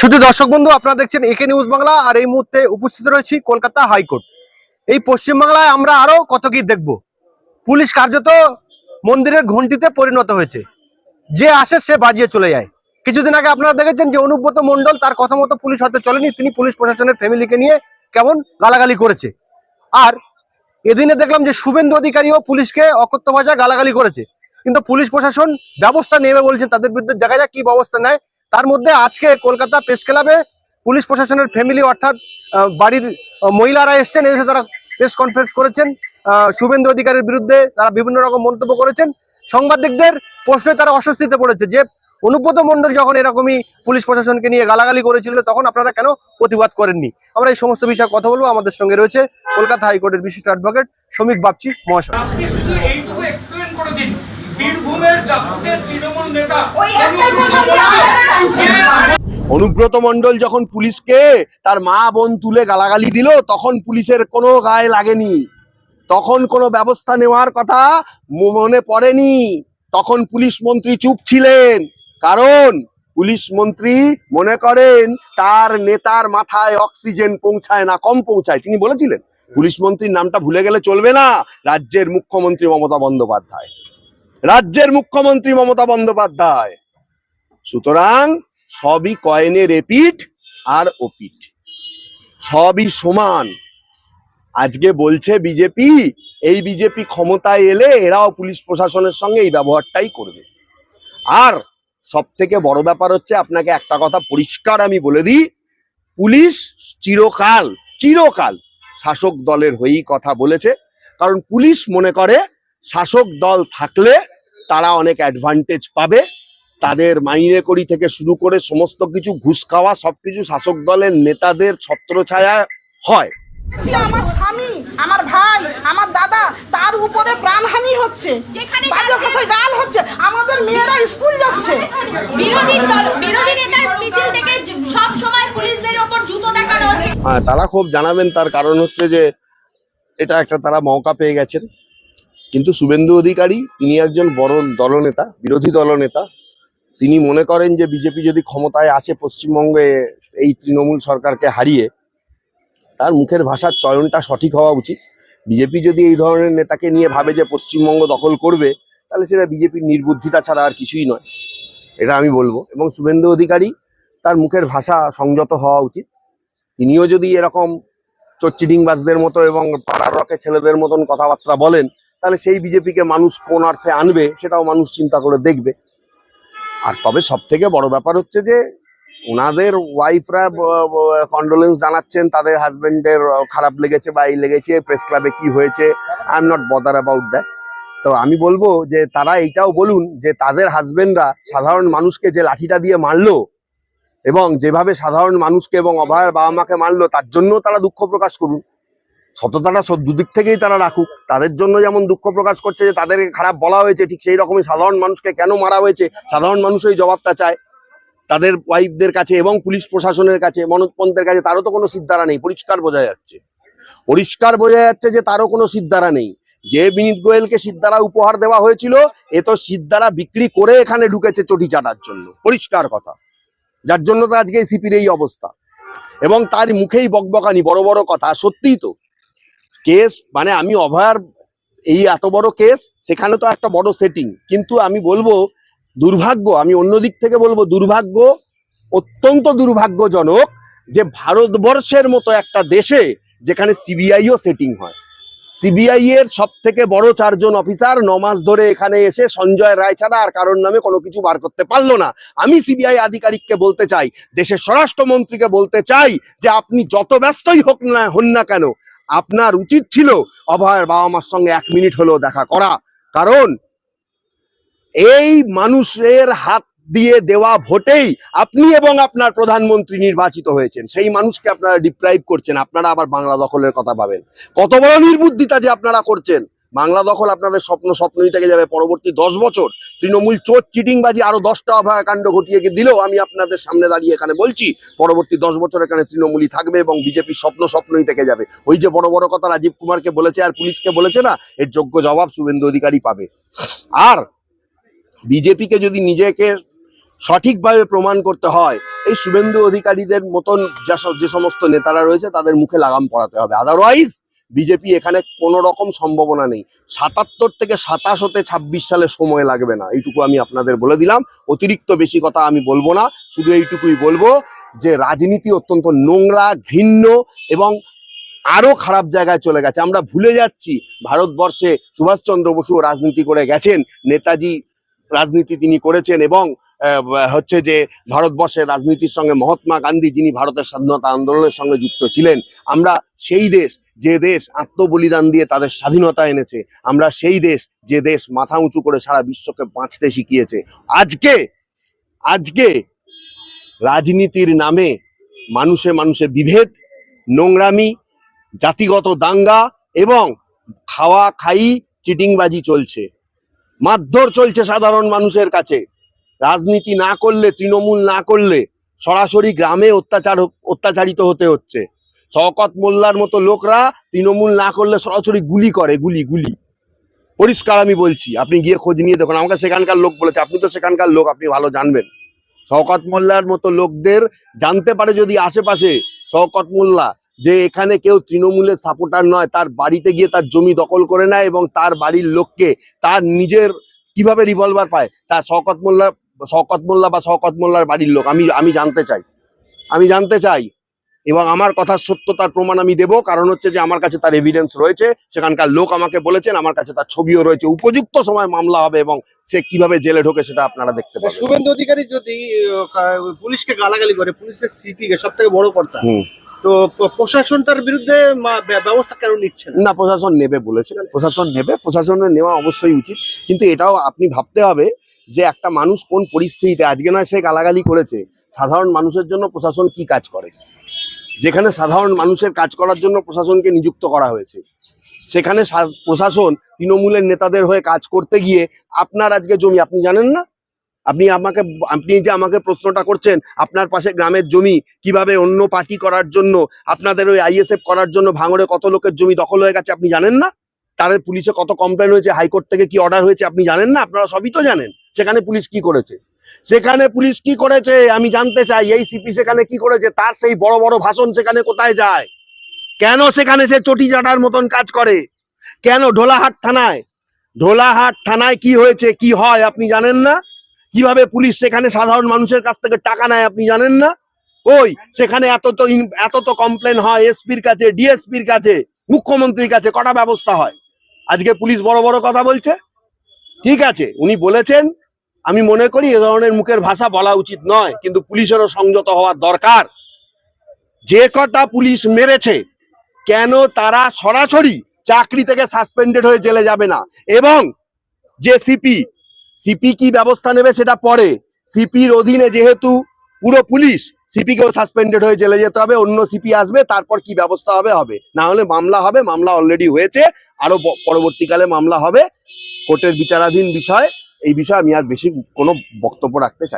শুধু দর্শক বন্ধু, আপনারা দেখছেন একে নিউজ বাংলা, আর এই মুহূর্তে উপস্থিত রয়েছি কলকাতা হাইকোর্ট। এই পশ্চিমবাংলায় আমরা আরও কত কি দেখব? পুলিশ কার্যত মন্দিরের ঘন্টিতে পরিণত হয়েছে। যে আসে, সে বাজিয়ে চলে যায়। কিছুদিন আগে আপনারা দেখেছেন যে অনুব্রত মন্ডল তার কথা মতো পুলিশ হয়তো চলেনি। তিনি পুলিশ প্রশাসনের ফ্যামিলিকে নিয়ে কেমন গালাগালি করেছে। আর এদিনে দেখলাম যে শুভেন্দু অধিকারীও পুলিশকে অকথ্য ভাষায় গালাগালি করেছে। কিন্তু পুলিশ প্রশাসন ব্যবস্থা নেবে বলছেন, তাদের বিরুদ্ধে দেখা যাক কি ব্যবস্থা নেয়। তার মধ্যে আজকে কলকাতা প্রেস ক্লাবে পুলিশ প্রশাসনের ফ্যামিলি অর্থাৎ বাড়ির মহিলারা এসেছেন, এসে তারা প্রেস কনফারেন্স করেছেন। শুভেন্দু অধিকারের বিরুদ্ধে তারা বিভিন্ন রকম মন্তব্য করেছেন। সাংবাদিকদের প্রশ্নে তারা অস্বস্তিতে পড়েছে যে, অনুব্রত মন্ডল যখন এরকমই পুলিশ প্রশাসনকে নিয়ে গালাগালি করেছিল, তখন আপনারা কেন প্রতিবাদ করেননি? আমরা এই সমস্ত বিষয়ে কথা বলব। আমাদের সঙ্গে রয়েছে কলকাতা হাইকোর্টের বিশিষ্ট অ্যাডভোকেট শ্রমিক বাগচি, মহাশয়। বীরভূমের তৃণমূল নেতা অনুব্রত মন্ডল যখন পুলিশকে তার মা বোন তুলে গালাগালি দিল তখন পুলিশের কোনো গায়ে লাগেনি। তখন কোনো ব্যবস্থা নেওয়ার কথা মনে পড়েনি। তখন পুলিশ মন্ত্রী চুপ ছিলেন। কারণ পুলিশ মন্ত্রী মনে করেন তার নেতার মাথায় অক্সিজেন পৌঁছায় না কম পৌঁছায়। তিনি বলেছিলেন পুলিশ মন্ত্রীর নামটা ভুলে গেলে চলবে না। রাজ্যের মুখ্যমন্ত্রী মমতা বন্দ্যোপাধ্যায়। রাজ্যের মুখ্যমন্ত্রী মমতা বন্দ্যোপাধ্যায়। সুতরাং সবই কয়েনের এপিট আর ওপিট সবই সমান। আজকে বলছে বিজেপি, এই বিজেপি ক্ষমতায় এলে এরাও পুলিশ প্রশাসনের সঙ্গে এই ব্যবহারটাই করবে। আর সব থেকে বড় ব্যাপার হচ্ছে আপনাকে একটা কথা পরিষ্কার আমি বলে দিই, পুলিশ চিরকাল চিরকাল শাসক দলের হয়েই কথা বলেছে। কারণ পুলিশ মনে করে শাসক দল থাকলে তারা অনেক অ্যাডভান্টেজ পাবে। তাদের মাইনে করি থেকে শুরু করে সমস্ত কিছু ঘুষ খাওয়া সবকিছু শাসক দলের নেতাদের ছত্রছায়া হয়। আমার স্বামী আমার ভাই আমার দাদা তার উপরে প্রাণহানি হচ্ছে। বাজে ভাষায় গাল হচ্ছে। আমাদের মেয়েরা স্কুল যাচ্ছে। বিরোধী দল বিরোধী নেতার মিছিল থেকে সব সময় পুলিশদের ওপর জুতো দেখানো হচ্ছে। হ্যাঁ তারা খুব জানাবেন। তার কারণ হচ্ছে যে এটা একটা তারা মৌকা পেয়ে গেছেন। কিন্তু শুভেন্দু অধিকারী, তিনি একজন বড় দলনেতা, বিরোধী দলনেতা, তিনি মনে করেন যে বিজেপি যদি ক্ষমতায় আসে পশ্চিমবঙ্গে এই তৃণমূল সরকারকে হারিয়ে, তার মুখের ভাষার চয়নটা সঠিক হওয়া উচিত। বিজেপি যদি এই ধরনের নেতাকে নিয়ে ভাবে যে পশ্চিমবঙ্গ দখল করবে, তাহলে সেটা বিজেপির নির্বুদ্ধিতা ছাড়া আর কিছুই নয়। এটা আমি বলব। এবং শুভেন্দু অধিকারী, তার মুখের ভাষা সংযত হওয়া উচিত। তিনিও যদি এরকম চচ্চিডিংবাজদের মতো এবং পাড়ার রকে ছেলেদের মতন কথাবার্তা বলেন তাহলে সেই বিজেপিকে মানুষ কোন অর্থে আনবে সেটাও মানুষ চিন্তা করে দেখবে। আর তবে সব থেকে বড় ব্যাপার হচ্ছে যে ওনাদের ওয়াইফরা কন্ডোলেন্স জানাচ্ছেন, তাদের হাজবেন্ডের খারাপ লেগেছে বা এই লেগেছে প্রেস ক্লাবে কি হয়েছে I am not bother about that তো আমি বলব যে, তারা এইটাও বলুন যে, তাদের হাজবেন্ডরা সাধারণ মানুষকে যে লাঠিটা দিয়ে মারলো এবং যেভাবে সাধারণ মানুষকে এবং অভয়ের বাবা মাকে মারলো, তার জন্য তারা দুঃখ প্রকাশ করুন। সততাটা দুদিক থেকেই তারা রাখুক। তাদের জন্য যেমন দুঃখ প্রকাশ করছে যে তাদেরকে খারাপ বলা হয়েছে, ঠিক সেই রকমই সাধারণ মানুষকে কেন মারা হয়েছে? সাধারণ মানুষ ওই জবাবটা চায় তাদের ওয়াইফদের কাছে এবং পুলিশ প্রশাসনের কাছে, মনোজ পন্থের কাছে। তারও তো কোনো সিদ্ধারা নেই, পরিষ্কার বোঝা যাচ্ছে। পরিষ্কার বোঝা যাচ্ছে যে তারও কোনো সিদ্ধারা নেই। যে বিনীত গোয়েলকে সিদ্ধারা উপহার দেওয়া হয়েছিল, এ তো সিদ্ধারা বিক্রি করে এখানে ঢুকেছে চটি চাটার জন্য। পরিষ্কার কথা। যার জন্য তো আজকে সিপির এই অবস্থা। এবং তার মুখেই বকবকানি, বড় বড় কথা। সত্যিই তো। কেস মানে আমি অভয়ার এই এত বড় কেস, সেখানে তো একটা বড় সেটিং কিন্তু আমি বলব, দুর্ভাগ্য, আমি অন্য দিক থেকে বলব, দুর্ভাগ্য অত্যন্ত দুর্ভাগ্যজনক যে ভারতবর্ষের মতো একটা দেশে যেখানে সিবিআইও সেটিং হয়। সিবিআই এর সব থেকে বড় চারজন অফিসার নমাস ধরে এখানে এসে সঞ্জয় রায় ছাড়া আর কারোর নামে কোনো কিছু বার করতে পারল না। আমি সিবিআই আধিকারিককে বলতে চাই, দেশের স্বরাষ্ট্রমন্ত্রীকে বলতে চাই যে আপনি যত ব্যস্তই হোক না, হন না কেন আপনার উচিত ছিল অভয়ের বাবা মার সঙ্গে এক মিনিট হলেও দেখা করা। কারণ এই মানুষের হাত দিয়ে দেওয়া ভোটেই আপনি এবং আপনার প্রধানমন্ত্রী নির্বাচিত হয়েছেন। সেই মানুষকে আপনারা ডিপ্রাইভ করছেন। আপনারা আবার বাংলা দখলের কথা পাবেন কত বড় নির্বুদ্ধিতা যে আপনারা করছেন। বাংলা দখল আপনাদের স্বপ্ন, স্বপ্নই থেকে যাবে। পরবর্তী দশ বছর তৃণমূল চোর, চিটিংবাজি আরও দশটা অভয়াকাণ্ড ঘটিয়ে দিলেও আমি আপনাদের সামনে দাঁড়িয়ে এখানে বলছি, পরবর্তী দশ বছর এখানে তৃণমূলই থাকবে এবং বিজেপির স্বপ্ন স্বপ্নই থেকে যাবে। ওই যে বড় বড় কথা রাজীব কুমারকে বলেছে আর পুলিশকে বলেছে না, এর যোগ্য জবাব শুভেন্দু অধিকারী পাবে। আর বিজেপিকে যদি নিজেকে সঠিকভাবে প্রমাণ করতে হয়, এই শুভেন্দু অধিকারীদের মতন যে সমস্ত নেতারা রয়েছে তাদের মুখে লাগাম পড়াতে হবে। আদারওয়াইজ বিজেপি এখানে কোনো রকম সম্ভাবনা নেই। সাতাত্তর থেকে সাতাশ হতে ছাব্বিশ সালে সময় লাগবে না, এইটুকু আমি আপনাদের বলে দিলাম। অতিরিক্ত বেশি কথা আমি বলব না, শুধু এইটুকুই বলব যে রাজনীতি অত্যন্ত নোংরা, ঘৃণ্য এবং আরও খারাপ জায়গায় চলে গেছে। আমরা ভুলে যাচ্ছি, ভারতবর্ষে সুভাষচন্দ্র বসু রাজনীতি করে গেছেন, নেতাজি রাজনীতি তিনি করেছেন এবং হচ্ছে যে ভারতবর্ষের রাজনীতির সঙ্গে মহাত্মা গান্ধী যিনি ভারতের স্বাধীনতা আন্দোলনের সঙ্গে যুক্ত ছিলেন, আমরা সেই দেশ যে দেশ আত্মবলিদান দিয়ে তাদের স্বাধীনতা এনেছে, আমরা সেই দেশ, যে দেশ মাথা উঁচু করে সারা বিশ্বকে বাঁচতে শিখিয়েছে। আজকে আজকে রাজনীতির নামে মানুষে মানুষে বিভেদ, নোংরামি, জাতিগত দাঙ্গা এবং খাওয়া, খাই, চিটিংবাজি চলছে। মারধর চলছে সাধারণ মানুষের কাছে। রাজনীতি না করলে, তৃণমূল না করলে সরাসরি গ্রামে অত্যাচার, অত্যাচারিত হতে হচ্ছে। শওকত মোল্লার মতো লোকরা তৃণমূল না করলে সরাসরি গুলি করে, গুলি গুলি। পরিষ্কার আমি বলছি, আপনি গিয়ে খোঁজ নিয়ে দেখুন, আমাকে সেখানকার লোক বলেছে, আপনি তো সেখানকার লোক, আপনি ভালো জানবেন। শওকত মোল্লার মতো লোকদের জানতে পারে যদি আশেপাশে শওকত মোল্লা, যে এখানে কেউ তৃণমূলের সাপোর্টার নয়, তার বাড়িতে গিয়ে তার জমি দখল করে নেয় এবং তার বাড়ির লোককে তার নিজের কীভাবে রিভলভার পায়, তার শওকত মোল্লা শওকত মোল্লা বা শওকত মোল্লার বাড়ির লোক, আমি আমি জানতে চাই। আমি জানতে চাই এবং আমার কথার সত্যতার প্রমাণ আমি দেবো। কারণ হচ্ছে যে আমার কাছে তার এভিডেন্স রয়েছে। সেখানকার লোক আমাকে বলেছেন আমার কাছে তার ছবিও রয়েছে। উপযুক্ত সময় মামলা হবে এবং সে কীভাবে জেলে ঢোকে সেটা আপনারা দেখতে পাবেন। শুভেন্দু অধিকারী যদি পুলিশকে গালাগালি করে পুলিশের সিপি কে সব থেকে বড় কর্তা। তো প্রশাসন তার বিরুদ্ধে ব্যবস্থা কেন নিচ্ছে না? না প্রশাসন নেবে বলেছে প্রশাসন নেবে প্রশাসনের নেওয়া অবশ্যই উচিত। কিন্তু এটাও আপনি ভাবতে হবে যে একটা মানুষ কোন পরিস্থিতিতে আজকে নয় সে গালাগালি করেছে সাধারণ মানুষের জন্য প্রশাসন কি কাজ করে? যেখানে সাধারণ মানুষের কাজ করার জন্য প্রশাসনকে নিযুক্ত করা হয়েছে। সেখানে প্রশাসন তৃণমূলের নেতাদের হয়ে কাজ করতে গিয়ে আপনার আজকে জমি, আপনি জানেন না? আপনি আমাকে, আপনি যে আমাকে প্রশ্নটা করছেন, আপনার পাশে গ্রামের জমি কীভাবে অন্য পার্টি করার জন্য, আপনাদের ওই আইএসএফ করার জন্য ভাঙড়ে কত লোকের জমি দখল হয়ে গেছে আপনি জানেন না? তাদের পুলিশে কত কমপ্লেন হয়েছে, হাইকোর্ট থেকে কি অর্ডার হয়েছে আপনি জানেন না? আপনারা সবই তো জানেন। সেখানে পুলিশ কি করেছে? সেখানে পুলিশ কি করেছে আমি জানতে চাই। এই সিপি সেখানে কি করেছে? তার সেই বড় বড় ভাষণ সেখানে কোথায় যায়? কেন সেখানে সে চটি চাটার মতন কাজ করে? কেন ঢোলাহাট থানায়? ঢোলাহাট থানায় কি হয়েছে, কি হয় আপনি জানেন না? কীভাবে পুলিশ সেখানে সাধারণ মানুষের কাছ থেকে টাকা নেয় আপনি জানেন না? ওই সেখানে এত তো এত তো কমপ্লেন হয় এসপির কাছে ডিএসপির কাছে, মুখ্যমন্ত্রীর কাছে, কটা ব্যবস্থা হয়? আজকে পুলিশ বড় বড় কথা বলছে? ঠিক আছে, উনি বলেছেন আমি মনে করি এ ধরনের মুখের ভাষা বলা উচিত নয়, কিন্তু পুলিশেরও সংযত হওয়ার দরকার। যে কটা পুলিশ মেরেছে, কেন তারা সরাসরি চাকরি থেকে সাসপেন্ডেড হয়ে জেলে যাবে না? এবং যে সিপি সিপি কি ব্যবস্থা নেবে সেটা পরে। সিপির অধীনে যেহেতু পুরো পুলিশ সিপি কেও সাসপেন্ডেড হয়ে জেলে যেতে হবে, অন্য সিপি আসবে, তারপর কি ব্যবস্থা হবে? হবে। না হলে মামলা হবে, মামলা অলরেডি হয়েছে, আরও পরবর্তীকালে মামলা হবে। কোর্টের বিচারাধীন বিষয় এই বিষয়ে আমি আর বেশি কোনো বক্তব্য রাখতে চাই